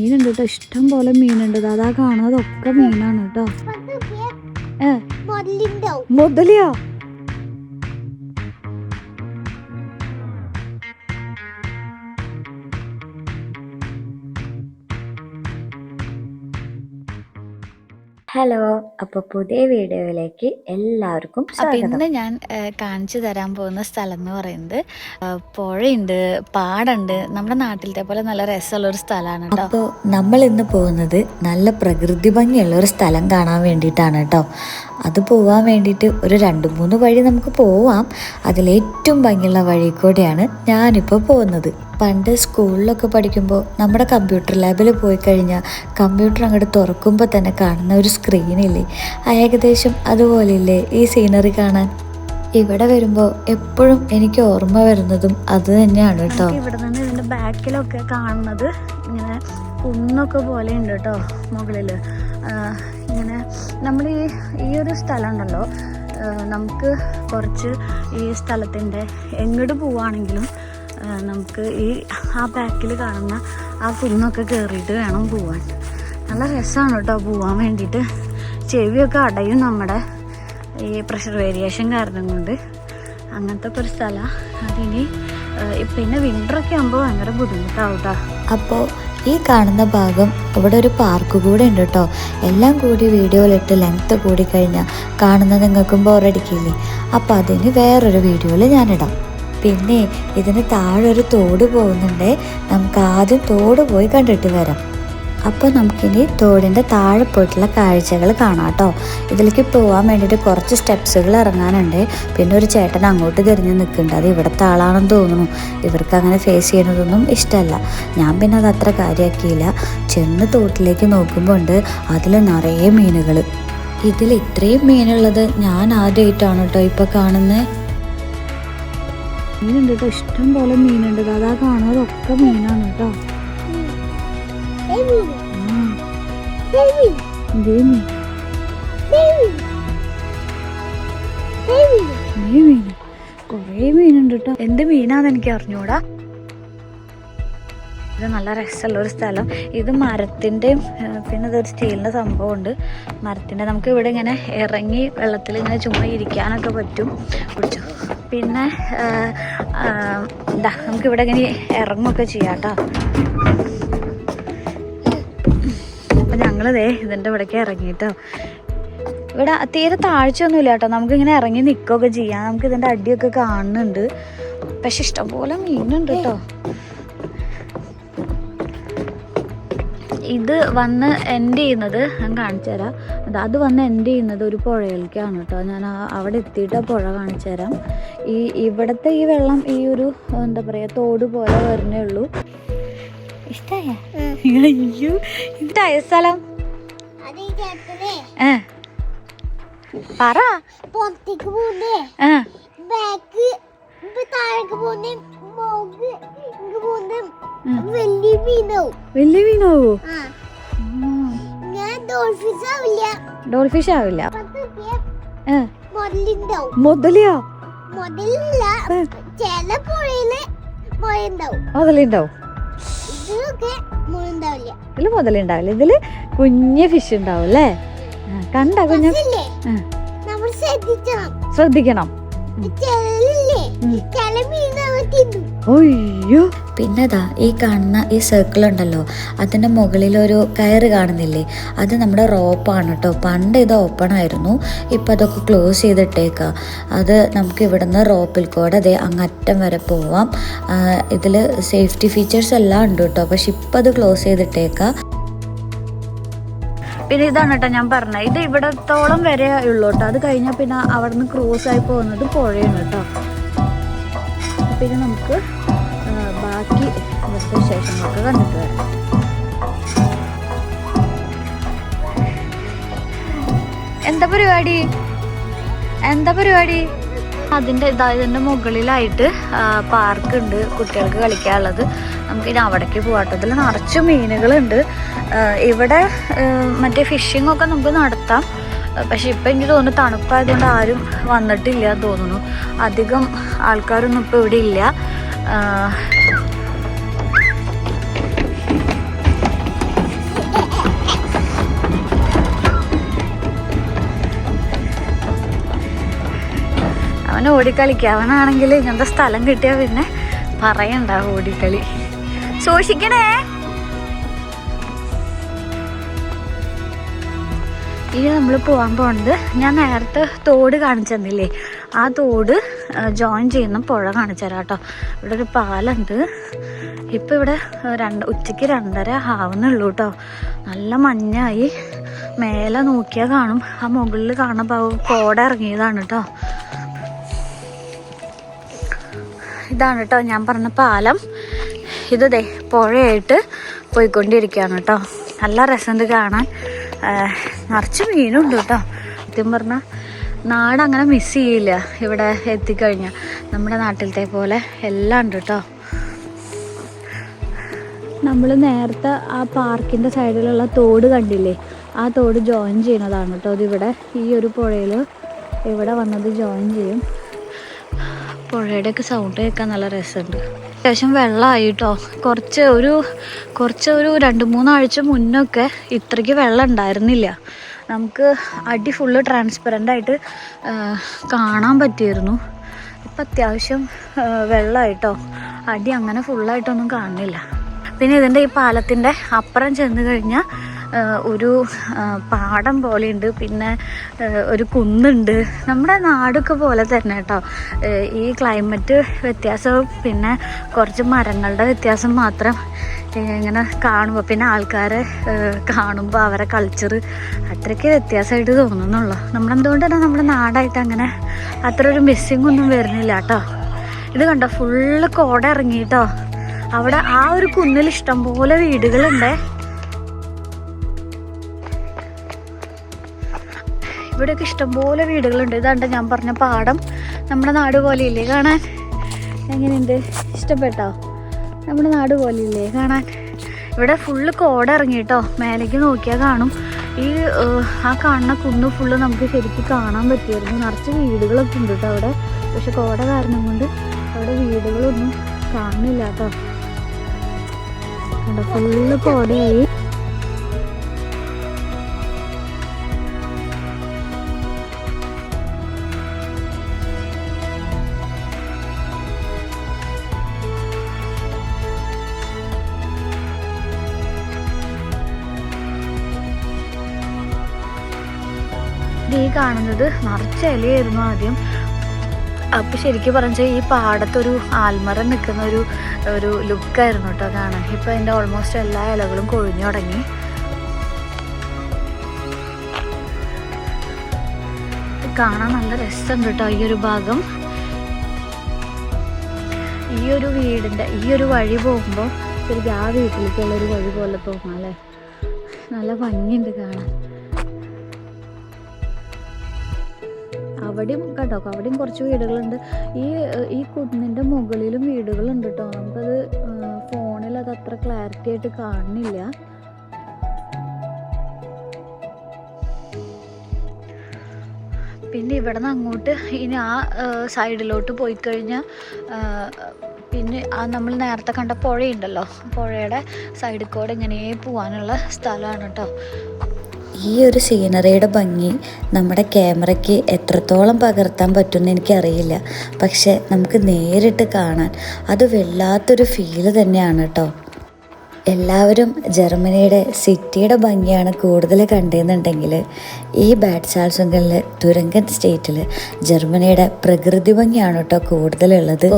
മീനുണ്ട് കേട്ടോ ഇഷ്ടം പോലെ മീനുണ്ട്. അതാ കാണുന്നതൊക്കെ മീനാണ് കേട്ടോ മുതലിയോ? ഹലോ അപ്പോൾ പുതിയ വീഡിയോയിലേക്ക് എല്ലാവർക്കും അപ്പൊ സ്വാഗതം. ഇന്ന് ഞാൻ കാണിച്ചു തരാൻ പോകുന്ന സ്ഥലം എന്ന് പറയുന്നത് പുഴയുണ്ട് പാടുണ്ട് നമ്മുടെ നാട്ടിലത്തെ പോലെ നല്ല രസമുള്ള ഒരു സ്ഥലമാണ് കേട്ടോ അപ്പോൾ നമ്മൾ ഇന്ന് പോകുന്നത് നല്ല പ്രകൃതി ഭംഗിയുള്ള ഒരു സ്ഥലം കാണാൻ വേണ്ടിയിട്ടാണ് കേട്ടോ അത് പോവാൻ വേണ്ടിയിട്ട് ഒരു രണ്ട് മൂന്ന് വഴി നമുക്ക് പോവാം. അതിലേറ്റവും ഭംഗിയുള്ള വഴി കൂടെയാണ് ഞാനിപ്പോൾ പോകുന്നത്. പണ്ട് സ്കൂളിലൊക്കെ പഠിക്കുമ്പോൾ നമ്മുടെ കമ്പ്യൂട്ടർ ലാബിൽ പോയി കഴിഞ്ഞാൽ കമ്പ്യൂട്ടർ അങ്ങോട്ട് തുറക്കുമ്പോൾ തന്നെ കാണുന്ന ഒരു സ്ക്രീനില്ലേ? ഏകദേശം അതുപോലെയില്ലേ ഈ സീനറി കാണാൻ? ഇവിടെ വരുമ്പോൾ എപ്പോഴും എനിക്ക് ഓർമ്മ വരുന്നതും അത് തന്നെയാണ് കേട്ടോ. ഇവിടെ നിന്ന് ഇതിന്റെ ബാക്കിലൊക്കെ കാണുന്നത് ഇങ്ങനെ കുന്നൊക്കെ പോലെ ഉണ്ട് കേട്ടോ മുകളിൽ ഇങ്ങനെ നമ്മൾ ഈ ഈ ഒരു സ്ഥലം ഉണ്ടല്ലോ നമുക്ക് കുറച്ച് ഈ സ്ഥലത്തിന്റെ എങ്ങോട്ട് പോവുകയാണെങ്കിലും നമുക്ക് ഈ ആ ബാക്കിൽ കാണുന്ന ആ കുന്നൊക്കെ കയറിയിട്ട് വേണം പോവാൻ. നല്ല രസമാണ് കേട്ടോ പോവാൻ വേണ്ടിയിട്ട് ചെവിയൊക്കെ അടയും നമ്മുടെ ഈ പ്രഷർ വേരിയേഷൻ കാരണം കൊണ്ട്. അങ്ങനത്തെ ഒരു സ്ഥലമാണ് അതിനി പിന്നെ വിന്ററൊക്കെ ആകുമ്പോൾ ഭയങ്കര ബുദ്ധിമുട്ടാവും കേട്ടോ അപ്പോൾ ഈ കാണുന്ന ഭാഗം ഇവിടെ ഒരു പാർക്ക് കൂടെ ഉണ്ട് കേട്ടോ എല്ലാം കൂടി വീഡിയോയിലിട്ട് ലെങ്ത് കൂടി കഴിഞ്ഞാൽ കാണുന്ന നിങ്ങൾക്കും ബോറടിക്കില്ലേ അപ്പോൾ അതിന് വേറൊരു വീഡിയോയിൽ ഞാനിടാം പിന്നെ ഇതിന് താഴെ ഒരു തോട് പോകുന്നുണ്ടേ. നമുക്ക് ആദ്യം തോട് പോയി കണ്ടിട്ട് വരാം. അപ്പോൾ നമുക്കിനി തോടിന്റെ താഴെ പോയിട്ടുള്ള കാഴ്ചകൾ കാണാം കേട്ടോ. ഇതിലേക്ക് പോകാൻ വേണ്ടിയിട്ട് കുറച്ച് സ്റ്റെപ്സുകൾ ഇറങ്ങാനുണ്ട്. പിന്നെ ഒരു ചേട്ടൻ അങ്ങോട്ട് തിരിഞ്ഞ് നിൽക്കുന്നുണ്ട്. അത് ഇവിടുത്തെ ആളാണെന്ന് തോന്നുന്നു. ഇവർക്ക് അങ്ങനെ ഫേസ് ചെയ്യുന്നതൊന്നും ഇഷ്ടമല്ല. ഞാൻ പിന്നെ അത് അത്ര കാര്യമാക്കിയില്ല ചെന്ന് തോട്ടിലേക്ക് നോക്കുമ്പോൾ ഉണ്ട് അതിൽ നിറയെ മീനുകൾ ഇതിൽ ഇത്രയും മീനുള്ളത് ഞാൻ ആദ്യമായിട്ടാണ് കേട്ടോ ഇപ്പോൾ കാണുന്നത് മീനുണ്ട് കേട്ടോ. ഇഷ്ടം പോലെ മീനുണ്ട്. അതാ കാണുന്നതൊക്കെ മീനാണ് കേട്ടോ. ആ, ഇതേ മീൻ കുറേ മീൻ കുറേ മീനുണ്ട് കേട്ടോ എന്ത് മീനാന്ന് എനിക്ക് അറിഞ്ഞൂടാ. ഇത് നല്ല രസമുള്ള ഒരു സ്ഥലം. ഇത് മരത്തിന്റെയും പിന്നെ ഇതൊരു സ്റ്റീലിന്റെ സംഭവമുണ്ട്. മരത്തിന്റെ നമുക്ക് ഇവിടെ ഇങ്ങനെ ഇറങ്ങി വെള്ളത്തിൽ ഇങ്ങനെ ചുമ്മാ ഇരിക്കാനൊക്കെ പറ്റും. കുടിച്ചു? പിന്നെ നമുക്ക് ഇവിടെ ഇങ്ങനെ ഇറങ്ങുമൊക്കെ ചെയ്യാം കേട്ടോ. അപ്പം ദേ ഇതിന്റെ ഇവിടേക്ക് ഇറങ്ങിയിട്ടോ. ഇവിടെ തീരെ താഴ്ചയൊന്നുമില്ല കേട്ടോ. നമുക്കിങ്ങനെ ഇറങ്ങി നിൽക്കുകയൊക്കെ ചെയ്യാം. നമുക്ക് ഇതിന്റെ അടിയൊക്കെ കാണുന്നുണ്ട്. പക്ഷെ ഇഷ്ടംപോലെ മീനുണ്ട് കേട്ടോ. ഇത് വന്ന് എൻഡ് ചെയ്യുന്നത് ഞാൻ കാണിച്ചു തരാം. അത് വന്ന് എൻഡ് ചെയ്യുന്നത് ഒരു പുഴയിലേക്കാണ് കേട്ടോ. ഞാൻ അവിടെ എത്തിയിട്ട് പുഴ കാണിച്ചു തരാം. ഈ ഇവിടുത്തെ ഈ വെള്ളം ഈ ഒരു എന്താ പറയുക തോട് പോലെ വരുന്നേ ഉള്ളൂ. അയ്യോ സ്ഥലം? പറ. പുറത്തേക്ക് പോകുന്നേ ഏ ബാക്ക് ഇപ്പൊ താഴേക്ക് പോകുന്നേ മോഗ് ഇങ്ങ് പോകുന്നേ ഉം. വലിയ മീനാവും. വലിയ മീനാവോ? ആ. ഞാൻ ആവില്ല. ഡോൾഫിഷ് ആവില്ല. മുതലിയോ? മുതലില്ല. ചില പുഴയിൽ മുതലുണ്ടാവും. ഇതിൽ മുതലുണ്ടാവില്ല ഇതിൽ കുഞ്ഞ് ഫിഷ് ഉണ്ടാവും അല്ലേ കണ്ട കുഞ്ഞു? ശ്രദ്ധിക്കണം. ഒയ്യോ പിന്നെ ഈ കാണുന്ന ഈ സർക്കിൾ ഉണ്ടല്ലോ അതിന്റെ മുകളിലൊരു കയറ് കാണുന്നില്ലേ അത് നമ്മുടെ റോപ്പാണ് കേട്ടോ പണ്ട് ഇത് ഓപ്പൺ ആയിരുന്നു ഇപ്പം അതൊക്കെ ക്ലോസ് ചെയ്തിട്ടേക്കുക അത് നമുക്ക് ഇവിടുന്ന് റോപ്പിൽ കൂടെ അതേ അങ്ങറ്റം വരെ പോവാം. ഇതിൽ സേഫ്റ്റി ഫീച്ചേഴ്സ് എല്ലാം ഉണ്ട് കേട്ടോ പക്ഷെ ഇപ്പം അത് ക്ലോസ് ചെയ്തിട്ടേക്കുക പിന്നെ ഇതാണ് കേട്ടോ ഞാൻ പറഞ്ഞത് ഇത് ഇവിടത്തോളം വരെ ഉള്ളൂ കേട്ടോ അത് കഴിഞ്ഞാൽ പിന്നെ അവിടുന്ന് ക്രൂസ് ആയി പോകുന്നത് പുഴയാണ് കേട്ടോ പിന്നെ നമുക്ക് ബാക്കി ഇവിടുത്തെ വിശേഷങ്ങളൊക്കെ കണ്ടിട്ട് വരാം. എന്താ പരിപാടി? എന്താ പരിപാടി? അതിന്റെ ഇതാ ഇതിന്റെ മുകളിലായിട്ട് പാർക്ക് ഉണ്ട് കുട്ടികൾക്ക് കളിക്കാനുള്ളത്. നമുക്ക് ഇനി അവിടേക്ക് പോകാട്ടോ ഇതിൽ നിറച്ച് മീനുകളുണ്ട്. ഇവിടെ മറ്റേ ഫിഷിംഗ് ഒക്കെ നമുക്ക് നടത്താം. പക്ഷേ ഇപ്പം എനിക്ക് തോന്നുന്നു തണുപ്പായതുകൊണ്ട് ആരും വന്നിട്ടില്ല തോന്നുന്നു. അധികം ആൾക്കാരൊന്നും ഇപ്പോൾ ഇവിടെ ഇല്ല. അവൻ ഓടിക്കളിക്കുക അവനാണെങ്കിൽ ഇങ്ങനത്തെ സ്ഥലം കിട്ടിയാൽ പിന്നെ പറയണ്ട ഓടിക്കളി. സൂക്ഷിക്കണേ. ഇനി നമ്മൾ പോകാൻ പോകുന്നത് ഞാൻ നേരത്തെ തോട് കാണിച്ചു തന്നില്ലേ? ആ തോട് ജോയിൻ ചെയ്യുന്ന പുഴ കാണിച്ചു തരാം കേട്ടോ. ഇവിടെ ഒരു പാലുണ്ട് ഇപ്പം ഇവിടെ രണ്ട് ഉച്ചയ്ക്ക് രണ്ടര ആവുന്നുള്ളൂ കേട്ടോ. നല്ല മഞ്ഞായി. മേലെ നോക്കിയാൽ കാണും. ആ മുകളിൽ കാണുമ്പോൾ കോട ഇറങ്ങിയതാണ് കേട്ടോ. ഇതാണ് കേട്ടോ ഞാൻ പറഞ്ഞ പാലം. ഇത് ദേ പുഴയായിട്ട് പോയിക്കൊണ്ടിരിക്കുകയാണ് കേട്ടോ നല്ല രസമുണ്ട് കാണാൻ. നിറച്ച് മീനുണ്ട് കേട്ടോ സത്യം പറഞ്ഞാൽ നാട് അങ്ങനെ മിസ് ചെയ്യില്ല ഇവിടെ എത്തിക്കഴിഞ്ഞാൽ നമ്മുടെ നാട്ടിലത്തെ പോലെ എല്ലാം ഉണ്ട് കേട്ടോ നമ്മൾ നേരത്തെ ആ പാർക്കിന്റെ സൈഡിലുള്ള തോട് കണ്ടില്ലേ? ആ തോട് ജോയിൻ ചെയ്യുന്നതാണ് കേട്ടോ ഇതിവിടെ. ഈ ഒരു പുഴയിൽ ഇവിടെ വന്നത് ജോയിൻ ചെയ്യും. പുഴയുടെയൊക്കെ സൗണ്ട് കേൾക്കാൻ നല്ല രസമുണ്ട്. അത്യാവശ്യം വെള്ളമായി കേട്ടോ കുറച്ച് ഒരു കുറച്ച് ഒരു രണ്ട് മൂന്നാഴ്ച മുന്നൊക്കെ ഇത്രയ്ക്ക് വെള്ളം ഉണ്ടായിരുന്നില്ല. നമുക്ക് അടി ഫുള്ള് ട്രാൻസ്പെറന്റ് ആയിട്ട് കാണാൻ പറ്റിയിരുന്നു. ഇപ്പം അത്യാവശ്യം വെള്ളമായിട്ടോ അടി അങ്ങനെ ഫുള്ളായിട്ടൊന്നും കാണുന്നില്ല. പിന്നെ ഇതിന്റെ ഈ പാലത്തിന്റെ അപ്പുറം ചെന്ന് കഴിഞ്ഞാൽ ഒരു പാടം പോലെയുണ്ട്. പിന്നെ ഒരു കുന്നുണ്ട്. നമ്മുടെ നാടൊക്കെ പോലെ തന്നെ കേട്ടോ. ഈ ക്ലൈമറ്റ് വ്യത്യാസവും പിന്നെ കുറച്ച് മരങ്ങളുടെ വ്യത്യാസം മാത്രം ഇങ്ങനെ കാണുമ്പോൾ പിന്നെ ആൾക്കാരെ കാണുമ്പോൾ അവരെ കൾച്ചർ അത്രയ്ക്ക് വ്യത്യാസമായിട്ട് തോന്നുന്നുള്ളൂ. നമ്മളെന്തുകൊണ്ട് തന്നെ നമ്മുടെ നാടായിട്ട് അങ്ങനെ അത്ര ഒരു മിസ്സിംഗ് ഒന്നും വരുന്നില്ല കേട്ടോ. ഇത് കണ്ടോ ഫുള്ള് കോട ഇറങ്ങിയിട്ടോ. അവിടെ ആ ഒരു കുന്നിൽ ഇഷ്ടംപോലെ വീടുകളുണ്ടേ. ഇവിടെയൊക്കെ ഇഷ്ടംപോലെ വീടുകളുണ്ട്. ഇതാണ്ട് ഞാൻ പറഞ്ഞ പാടം നമ്മുടെ നാട് പോലെയില്ലേ കാണാൻ? എങ്ങനെയുണ്ട്? ഇഷ്ടപ്പെട്ടോ? നമ്മുടെ നാട് പോലെയില്ലേ കാണാൻ? ഇവിടെ ഫുള്ള് കോട ഇറങ്ങിട്ടോ മേലേക്ക് നോക്കിയാൽ കാണും. ഈ ആ കാണുന്ന കുന്ന് ഫുള്ള് നമുക്ക് ശരിക്കും കാണാൻ പറ്റുമായിരുന്നു നിറച്ച് വീടുകളൊക്കെ ഉണ്ട് കേട്ടോ അവിടെ. പക്ഷെ കോട കാരണം കൊണ്ട് അവിടെ വീടുകളൊന്നും കാണുന്നില്ല കേട്ടോ കണ്ടോ? ഫുള്ള് കോടയായി. കാണുന്നത്. നിറച്ച ഇലയായിരുന്നു ആദ്യം. അപ്പൊ ശരിക്കും പറഞ്ഞാൽ ഈ പാടത്തൊരു ആൽമരം നിൽക്കുന്ന ഒരു ഒരു ലുക്കായിരുന്നു കേട്ടോ കാണാൻ. ഇപ്പൊ അതിന്റെ ഓൾമോസ്റ്റ് എല്ലാ ഇലകളും കൊഴിഞ്ഞു തുടങ്ങി. കാണാൻ നല്ല രസമുണ്ട് കേട്ടോ ഈ ഒരു ഭാഗം. ഈ ഒരു വീടിന്റെ ഈ ഒരു വഴി പോകുമ്പോൾ ശരിക്കും ആ വീട്ടിലേക്കുള്ള ഒരു വഴി പോലെ തോന്നാം അല്ലേ നല്ല ഭംഗിയുണ്ട് കാണാൻ. അവിടെയും കേട്ടോ അവിടെയും കുറച്ച് വീടുകളുണ്ട്. ഈ ഈ കുന്നിന്റെ മുകളിലും വീടുകളുണ്ട് കേട്ടോ. നമുക്കത് ഫോണിൽ അത് അത്ര ക്ലാരിറ്റി ആയിട്ട് കാണുന്നില്ല. പിന്നെ ഇവിടെ നിന്ന് അങ്ങോട്ട് ഇനി ആ സൈഡിലോട്ട് പോയി കഴിഞ്ഞാൽ പിന്നെ ആ നമ്മൾ നേരത്തെ കണ്ട പുഴയുണ്ടല്ലോ. പുഴയുടെ സൈഡിൽ കൂടെ ഇങ്ങനെ പോകാനുള്ള സ്ഥലമാണ് കേട്ടോ. ഈ ഒരു സീനറിയുടെ ഭംഗി നമ്മുടെ ക്യാമറയ്ക്ക് എത്രത്തോളം പകർത്താൻ പറ്റുമെന്ന് എനിക്കറിയില്ല. പക്ഷെ നമുക്ക് നേരിട്ട് കാണാൻ അത് വല്ലാത്തൊരു ഫീൽ തന്നെയാണ് കേട്ടോ എല്ലാവരും ജർമ്മനിയുടെ സിറ്റിയുടെ ഭംഗിയാണ് കൂടുതൽ കണ്ടതെന്നുണ്ടെങ്കിൽ ഈ ബാഡ് സാൽസുങ്കലിൽ തുരങ്കൻ സ്റ്റേറ്റിൽ ജർമ്മനിയുടെ പ്രകൃതി ഭംഗിയാണ് കേട്ടോ കൂടുതലുള്ളത്.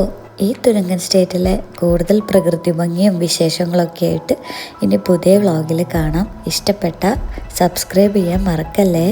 ഈ തുരങ്കൻ സ്റ്റേറ്റിലെ കൂടുതൽ പ്രകൃതി ഭംഗിയും വിശേഷങ്ങളൊക്കെ ആയിട്ട് ഇനി പുതിയ വ്ളോഗിൽ കാണാം. ഇഷ്ടപ്പെട്ട സബ്സ്ക്രൈബ് ചെയ്യാൻ മറക്കല്ലേ?